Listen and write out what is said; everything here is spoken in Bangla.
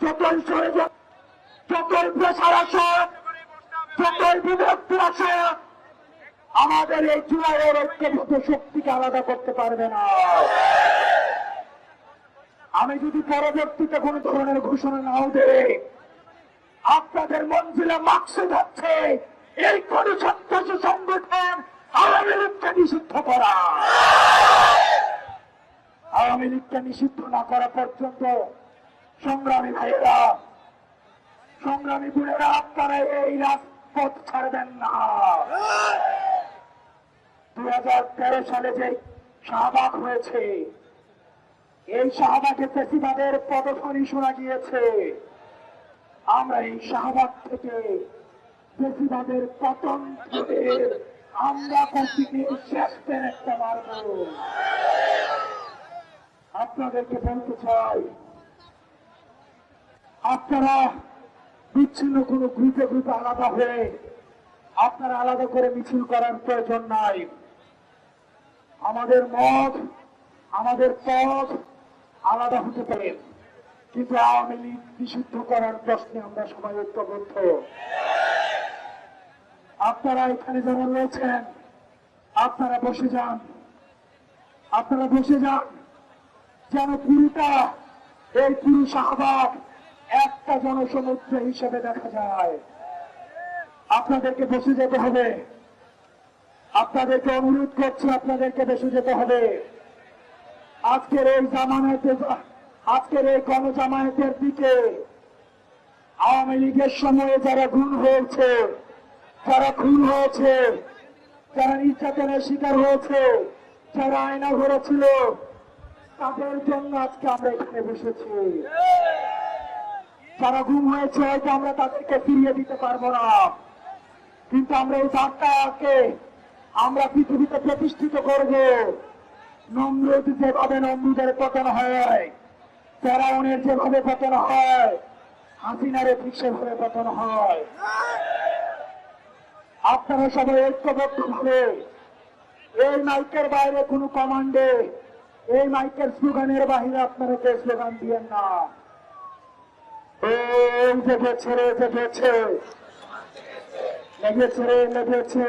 ষড়যন্ত্র যতই প্রেশার আসে যতই বিভক্তি আসে, আমাদের এই জুলাইয়ের ঐক্যবদ্ধ শক্তিকে আলাদা করতে পারবে না। আমি যদি পরবর্তীতে কোন ধরনের ঘোষণা নাও দেই, আপনাদের মঞ্জিলে মাকসুদ হচ্ছে এই কোন সন্ত্রাসী সংগঠন আওয়ামী লীগকে নিষিদ্ধ করা। আওয়ামী লীগকে নিষিদ্ধ না করা পর্যন্ত সংগ্রামী ভাইয়েরা, সংগ্রামী বোনেরা, আপনারা এই রাজপথ ছাড়বেন না। দুই হাজার সালে যে শাহবাগ হয়েছে, এই শাহবাগে ফেসিবাদের পদধ্বনি শোনা গিয়েছে। আমরা এই শাহবাগ থেকে ফেসিবাদের পতন আমরা প্রতিদিন শেষ একটা মারব। আপনাদেরকে বলতে চাই, আপনারা বিচ্ছিন্ন কোনো গ্রুপে গ্রুপে আলাদা হয়ে আপনারা আলাদা করে মিছিল করার প্রয়োজন নাই। আমাদের মত, আমাদের পথ আলাদা হতে পারে, কিন্তু আওয়ামী লীগ নিষিদ্ধ করার প্রশ্নে আমরা সবাই ঐক্যবদ্ধ। আপনারা এখানে যারা রয়েছেন, আপনারা বসে যান, আপনারা বসে যান। যেন পুরোটা এই পুরো শাহবাগ একটা জনসমুদ্র হিসেবে দেখা যায়। আপনাদেরকে বসে যেতে হবে। আপনাদেরকে অনুরোধ করছি, আপনাদেরকে বসে যেতে হবে। আজকের এই জামানাতে আজকের এই গণজামায়াতের দিকে আওয়ামী লীগের সময়ে যারা গুণ হয়েছে, যারা খুন হয়েছে, যারা নির্যাতনের শিকার হয়েছে, যারা আয়না ঘরেছিল তাদের জন্য আজকে আমরা এখানে বসেছি। যারা গুম হয়েছে আমরা তাদেরকে ফিরিয়ে দিতে পারব না। কিন্তু আমরা এই বার্তাকে আমরা পৃথিবীতে প্রতিষ্ঠিত করব। নমরুদ যেভাবে নমরুদের পতন হয়, ফেরাউনের যেভাবে পতন হয়, হাসিনারে ঠিক সেভাবে পতন হয়। আপনারা সবাই ঐক্যবদ্ধ ভাবে এই মাইকের বাইরে কোনো কমান্ডে এই মাইকের স্লোগানের বাহিরে আপনারা কে স্লোগান দিয়েন না? এই জেগেছে রে জেগেছে লেগেছে রে, লেগেছে।